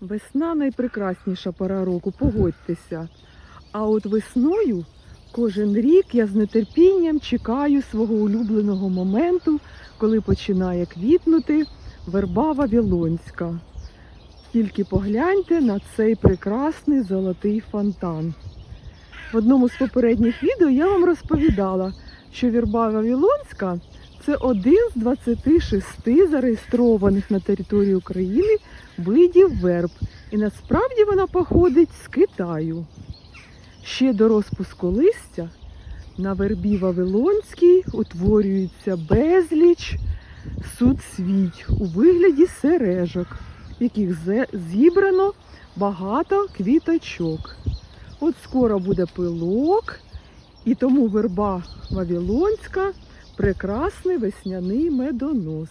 Весна найпрекрасніша пора року, погодьтеся. А от весною кожен рік я з нетерпінням чекаю свого улюбленого моменту, коли починає квітнути верба Вавилонська. Тільки погляньте на цей прекрасний золотий фонтан. В одному з попередніх відео я вам розповідала, що вірба Вавилонська це один з 26 зареєстрованих на території України видів верб. І насправді вона походить з Китаю. Ще до розпуску листя на вербі Вавилонській утворюється безліч суцвіть у вигляді сережок, в яких зібрано багато квіточок. От скоро буде пилок, і тому верба Вавилонська прекрасний весняний медонос.